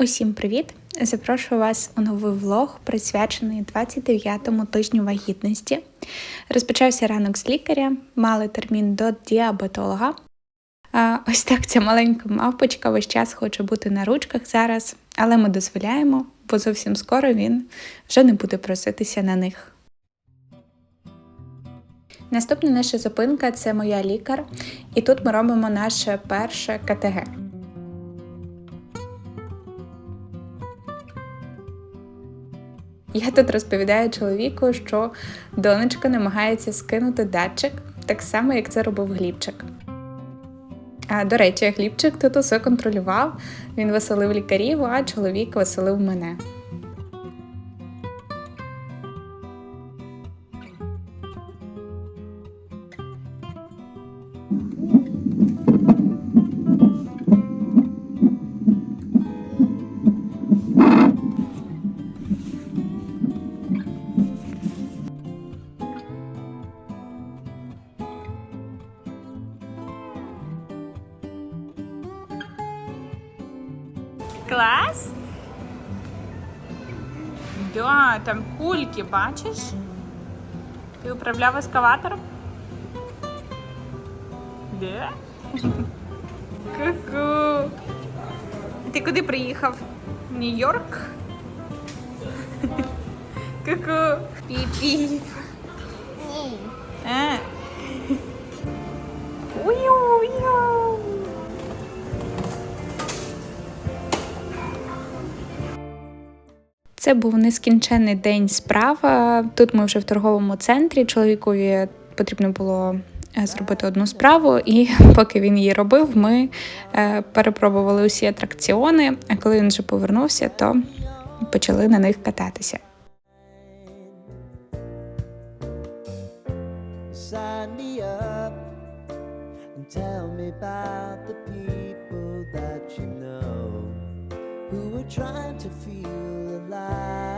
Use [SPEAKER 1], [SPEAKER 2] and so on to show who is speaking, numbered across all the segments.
[SPEAKER 1] Усім привіт! Запрошую вас у новий влог, присвячений 29-му тижню вагітності. Розпочався ранок з лікаря, мали термін до діабетолога. Ось так ця маленька мавпочка весь час хоче бути на ручках зараз, але ми дозволяємо, бо зовсім скоро він вже не буде проситися на них. Наступна наша зупинка це моя лікар, і тут ми робимо наше перше КТГ. Я тут розповідаю чоловіку, що донечка намагається скинути датчик, так само, як це робив Глібчик. А до речі, Глібчик тут усе контролював, він веселив лікарів, а чоловік веселив мене. Клас? Да, там кульки, бачиш? Ти управляв ескаватором? Де? Ку-ку. Ти куди приїхав? Нью-Йорк? Ку-ку. Піп-піп. Це був нескінченний день справ. Тут ми вже в торговому центрі. Чоловікові потрібно було е, зробити одну справу, і поки він її робив, ми е, перепробували усі атракціони. А коли він вже повернувся, то почали на них кататися.
[SPEAKER 2] Trying to feel life.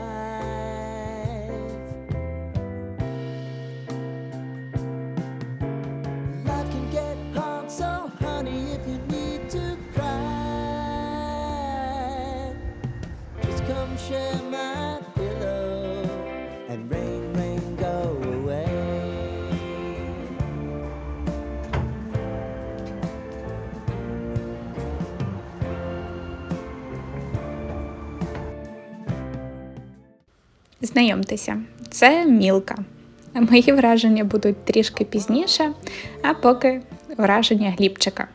[SPEAKER 1] Знайомтеся, це Мілка. Мої враження будуть трішки пізніше, а поки враження Глібчика.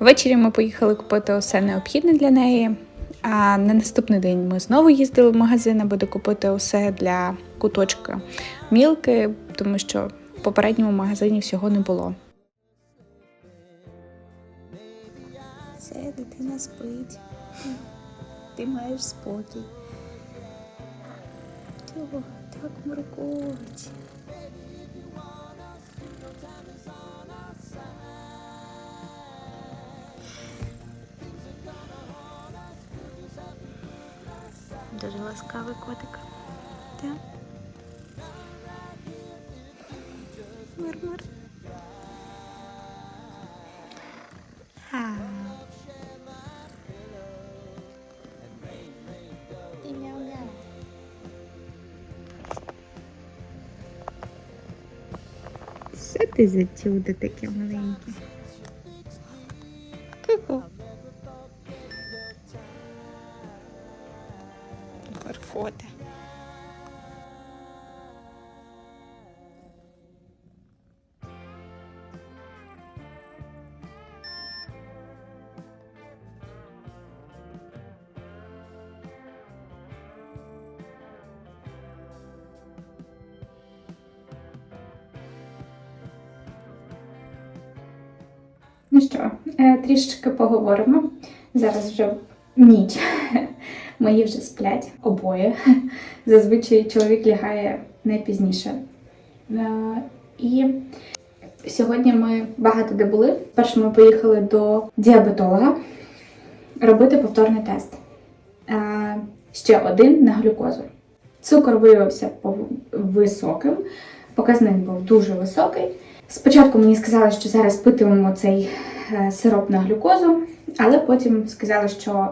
[SPEAKER 1] Ввечері ми поїхали купити усе необхідне для неї. А на наступний день ми знову їздили в магазин, аби докупити усе для куточка мілки, тому що в попередньому магазині всього не було. Все, дитина спить. Ти маєш спокій. О, так морковить. Дуже ласкавий котик. Так. Мир-мир. Ти чудо таке маленьке? Що, е, трішечки поговоримо. Зараз вже ніч. Мої вже сплять обоє. Зазвичай чоловік лягає не пізніше. Е, І сьогодні ми багато де були. Перше ми поїхали до діабетолога робити повторний тест. Е, Ще один на глюкозу. Цукор виявився високим, Показник був дуже високий. Спочатку мені сказали, що зараз питимемо цей е, сироп на глюкозу, але потім сказали, що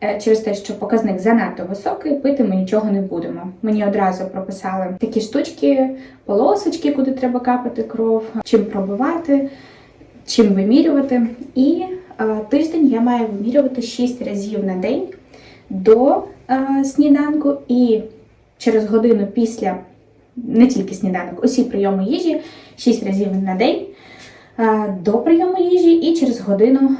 [SPEAKER 1] е, через те, що показник занадто високий, пити ми нічого не будемо. Мені одразу прописали такі штучки, полосочки, куди треба капати кров, чим пробивати, чим вимірювати. І е, тиждень я маю вимірювати 6 разів на день до сніданку і через годину після не тільки сніданок, усі прийоми їжі 6 разів на день е, до прийому їжі і через годину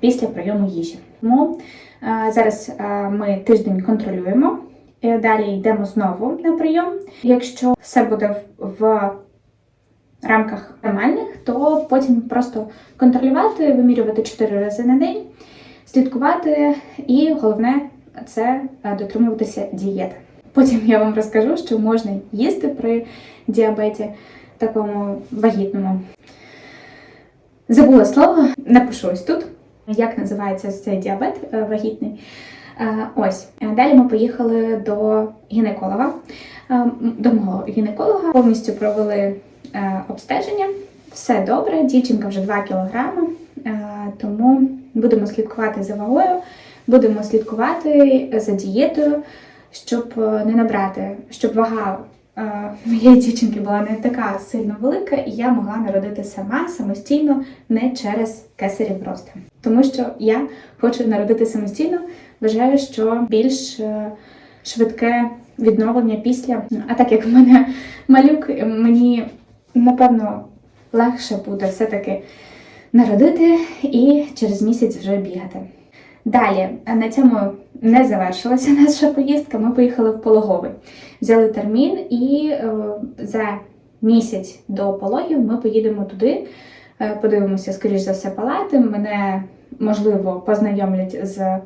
[SPEAKER 1] після прийому їжі. Тому е, зараз е, ми тиждень контролюємо. е, Далі йдемо знову на прийом. Якщо все буде в, рамках нормальних, то потім просто контролювати, вимірювати 4 рази на день, слідкувати, і головне це дотримуватися дієти. Потім я вам розкажу, що можна їсти при діабеті такому вагітному. Забула слово, напишу ось тут, як називається цей діабет е, вагітний. Е, Ось Е, далі ми поїхали до гінеколога. До мого гінеколога повністю провели обстеження. Все добре, дівчинка вже 2 кілограми, е, тому будемо слідкувати за вагою, будемо слідкувати за дієтою, щоб е, не набрати, щоб вага е, моєї дівчинки була не така сильно велика, і я могла народити сама самостійно, не через кесарів росту. Тому що я хочу народити самостійно, вважаю, що більш е, швидке відновлення після. А так як в мене малюк, мені напевно легше буде все-таки народити і через місяць вже бігати. Далі на цьому не завершилася наша поїздка. Ми поїхали в пологовий, взяли термін, і е, за місяць до пологів ми поїдемо туди. е, Подивимося, скоріш за все, палати. Мене можливо познайомлять з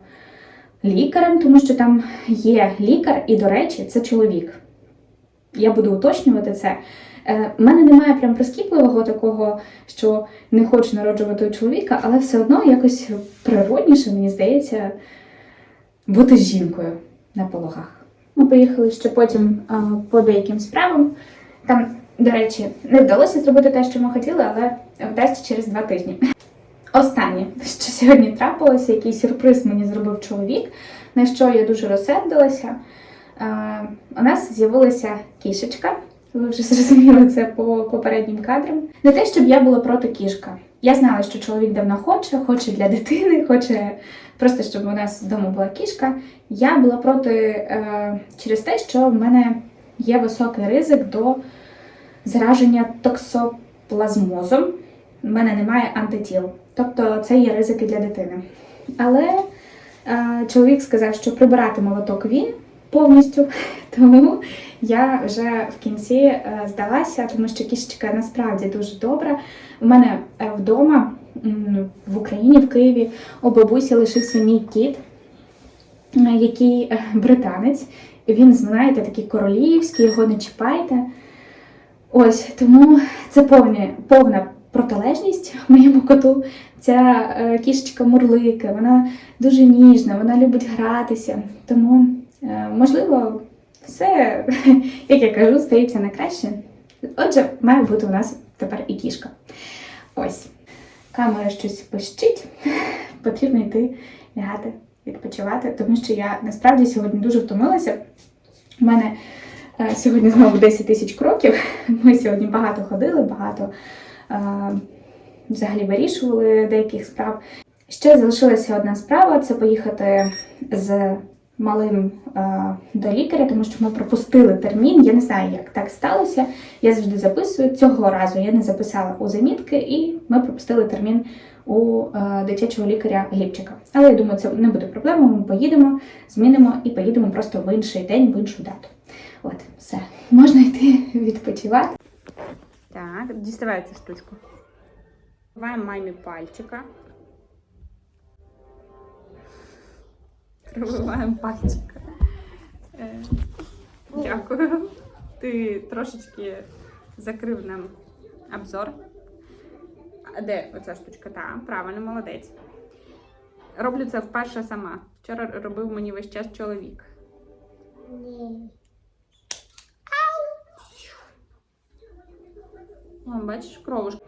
[SPEAKER 1] лікарем, тому що там є лікар, і, до речі, це чоловік. Я буду уточнювати це. Е, У мене немає прям прискіпливого такого, що не хочу народжувати у чоловіка, але все одно якось природніше, мені здається, бути жінкою на пологах. Ми поїхали ще потім а, по деяким справам. Там, до речі, не вдалося зробити те, що ми хотіли, але вдасться через два тижні. Останнє, що сьогодні трапилося, який сюрприз мені зробив чоловік, на що я дуже розсердилася. Е, У нас з'явилася кішечка. Ви вже зрозуміли це по попереднім кадрам. Не те, щоб я була проти кішка. Я знала, що чоловік давно хоче, хоче для дитини, хоче просто, щоб у нас вдома була кішка. Я була проти е, через те, що в мене є високий ризик до зараження токсоплазмозом. У мене немає антитіл. Тобто це є ризики для дитини. Але е, чоловік сказав, що прибирати молоток він повністю, тому я вже в кінці е, здалася, тому що кішечка насправді дуже добра. У мене е, вдома в Україні, в Києві, у бабусі лишився мій кіт, е, який британець. Він, знаєте, такий королівський, його не чіпайте. Ось тому це повні, повна протилежність моєму коту. Ця кішечка мурлика, вона дуже ніжна, вона любить гратися. Тому, можливо, все, як я кажу, стається на краще. Отже, має бути у нас тепер і кішка. Ось. Камера щось пищить, потрібно йти лягати, відпочивати, тому що я насправді сьогодні дуже втомилася. У мене е, сьогодні знову 10 тисяч кроків. Ми сьогодні багато ходили, багато е, взагалі вирішували деяких справ. Ще залишилася одна справа це поїхати з малим е, до лікаря, тому що ми пропустили термін. Я не знаю, як так сталося. Я завжди записую. Цього разу я не записала у замітки, і ми пропустили термін у е, дитячого лікаря Глібчика. Але я думаю, це не буде проблемою. Ми поїдемо, змінимо і поїдемо просто в інший день, в іншу дату. От, все. Можна йти відпочивати.
[SPEAKER 3] Так, діставай цю штучку. Вбиваємо мамі пальчика. Пробиваємо пальчика. Е, Дякую. Ти трошечки закрив нам обзор. А де оця штучка? Та, правильно, молодець. Роблю це вперше сама. Вчора робив мені весь час чоловік.
[SPEAKER 1] О, бачиш, кровушка.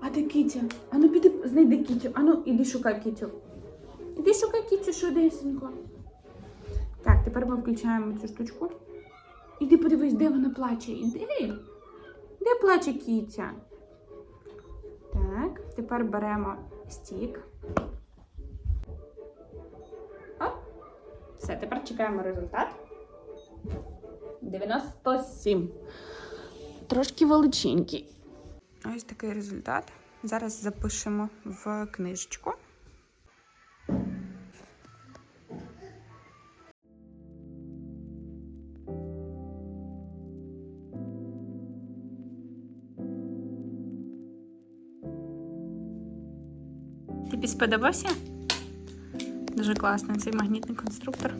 [SPEAKER 1] А де кітя? Ану піди знайди кітю. Ану, іди шукай кітю. Іди шукай кітю швидесенько. Так, тепер ми включаємо цю штучку. Іди подивись, де вона плаче. Іди. Де плаче кітя? Так, тепер беремо стік. Оп. Все, тепер чекаємо результат. 97. Трошки величенький. Ось такий результат. Зараз запишемо в книжечку. Сподобався? Дуже класний цей магнітний конструктор.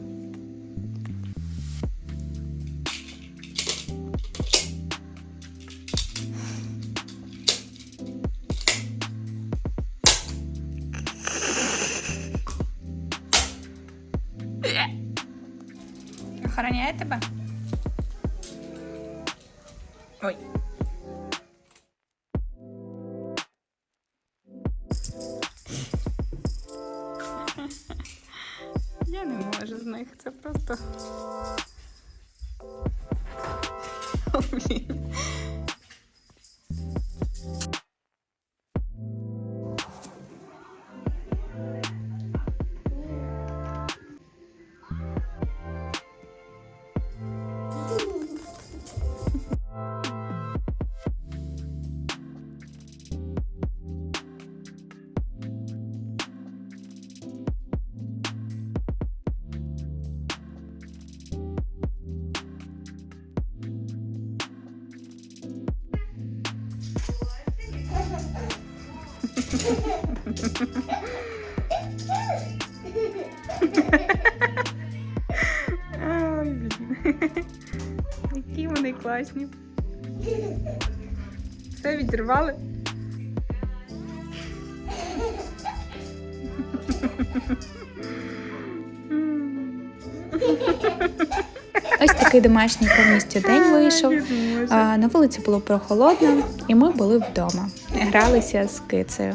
[SPEAKER 1] Охороняє тебе? О, Ай, блін. Які вони класні. Все відірвали.
[SPEAKER 4] Ось такий домашній повністю день вийшов. А, на вулиці було прохолодно, і ми були вдома. Гралися з кицею.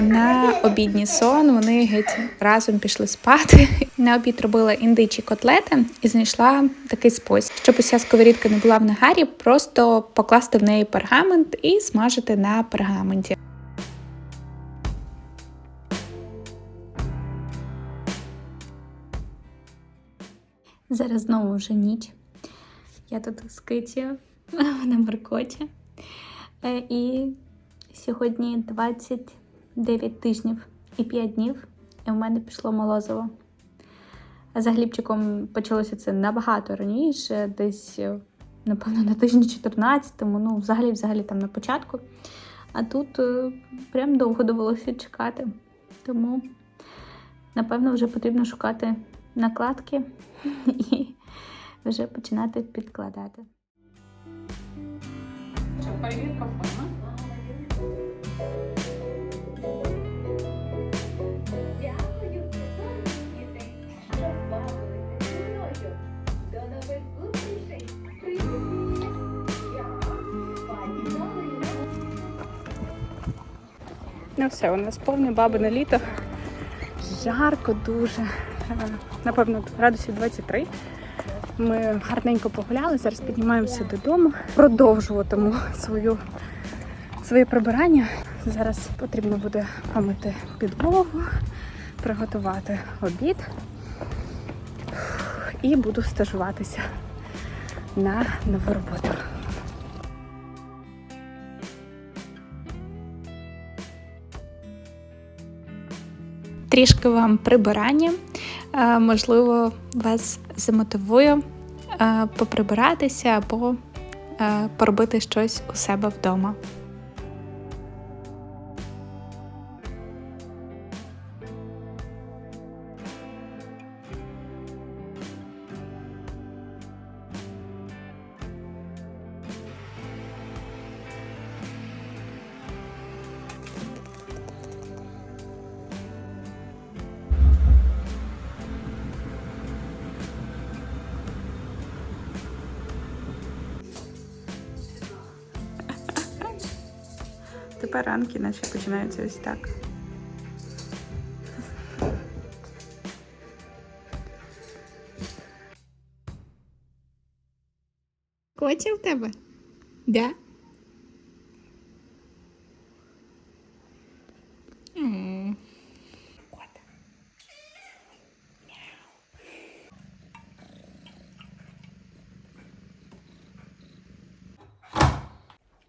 [SPEAKER 4] На обідній сон вони геть разом пішли спати. На обід робила індичі котлети і знайшла такий спосіб, щоб уся сковорідка не була в нагарі, просто покласти в неї пергамент і смажити на пергаменті. Зараз знову вже ніч. Я тут з Китю на Маркоті. Е, І сьогодні 29 тижнів і 5 днів, і в мене пішло молозиво. За Глібчиком почалося це набагато раніше, десь, е, напевно, на тижні 14-му, ну, взагалі, взагалі там на початку. А тут е, прям довго довелося чекати. Тому, напевно, вже потрібно шукати накладки і вже починати підкладати.
[SPEAKER 1] Перевірка Ну все, у нас повне бабине літо. Жарко дуже. Е, Напевно, градусів 23. Ми гарненько погуляли, зараз піднімаємося додому. Продовжуватиму свою, своє прибирання. Зараз потрібно буде помити підлогу, приготувати обід і буду стажуватися на нову роботу.
[SPEAKER 4] Трішки вам прибирання. Е, Можливо, вас замотивує е, поприбиратися або е, поробити щось у себе вдома.
[SPEAKER 1] тепер ранки наші починаються ось так. Котя в тебе? Да?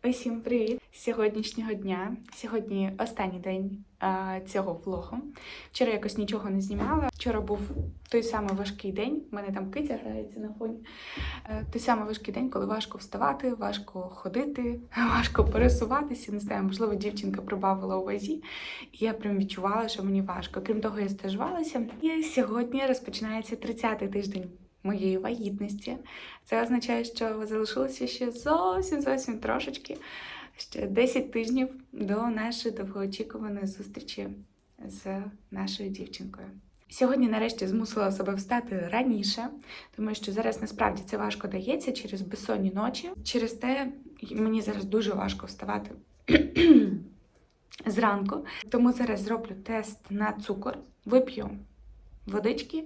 [SPEAKER 1] Усім привіт! Сьогоднішнього дня. Сьогодні останній день а, цього влогу. Вчора якось нічого не знімала. Вчора був той самий важкий день. У мене там китя грається на фоні. Е, той самий важкий день, коли важко вставати, важко ходити, важко пересуватися. Не знаю, можливо, дівчинка прибавила у вазі, і я прям відчувала, що мені важко. Крім того, я стажувалася. І сьогодні розпочинається 30-й тиждень моєї вагітності. Це означає, що залишилося ще зовсім зовсім трошечки, ще 10 тижнів до нашої довгоочікуваної зустрічі з нашою дівчинкою. Сьогодні, нарешті, змусила себе встати раніше, тому що зараз насправді це важко дається через безсонні ночі. Через те мені зараз дуже важко вставати зранку. Тому зараз зроблю тест на цукор, вип'ю водички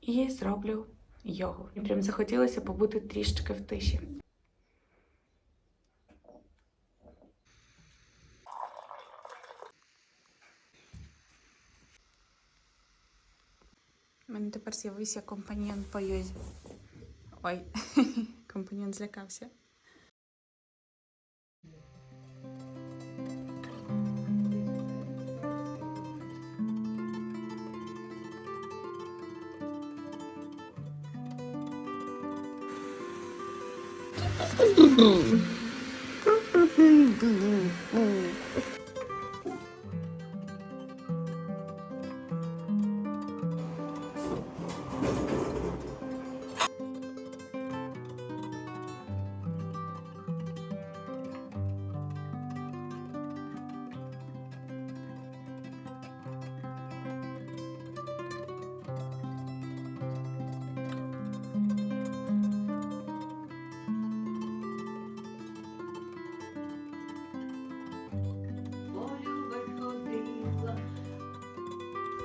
[SPEAKER 1] і зроблю йогу. Мені прям захотілося побути трішечки в тиші. У мене тепер з'явився компаньйон по йозі. Ой, компаньйон злякався.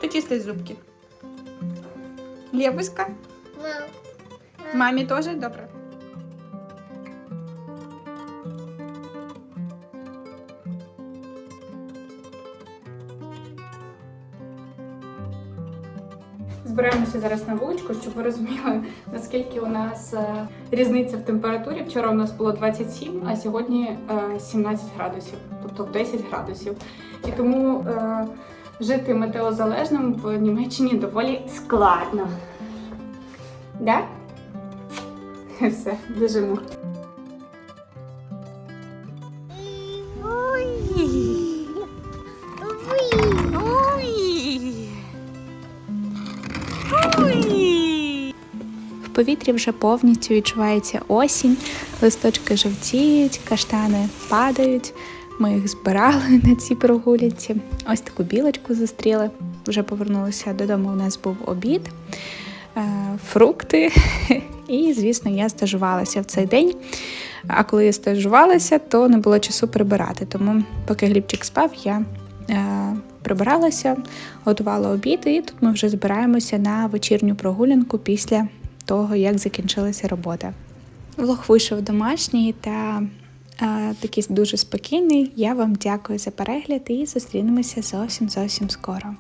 [SPEAKER 1] Хто чистить зубки? Лєвуська? Мамі теж? Добре. Збираємося зараз на вуличку, щоб ви розуміли, наскільки у нас е, різниця в температурі. Вчора у нас було 27, а сьогодні е, 17 градусів, тобто 10 градусів. І тому е, жити метеозалежним в Німеччині доволі складно. Да? Все, біжимо.
[SPEAKER 5] В повітрі вже повністю відчувається осінь, листочки жовтіють, каштани падають. Ми їх збирали на цій прогулянці. Ось таку білочку зустріли. Вже повернулися додому. У нас був обід, е, фрукти. І, звісно, я стажувалася в цей день. А коли я стажувалася, то не було часу прибирати. Тому, поки Глібчик спав, я е, прибиралася, готувала обід, і тут ми вже збираємося на вечірню прогулянку після того, як закінчилася робота. Влог вийшов домашній та такий дуже спокійний. Я вам дякую за перегляд і зустрінемося зовсім зовсім скоро.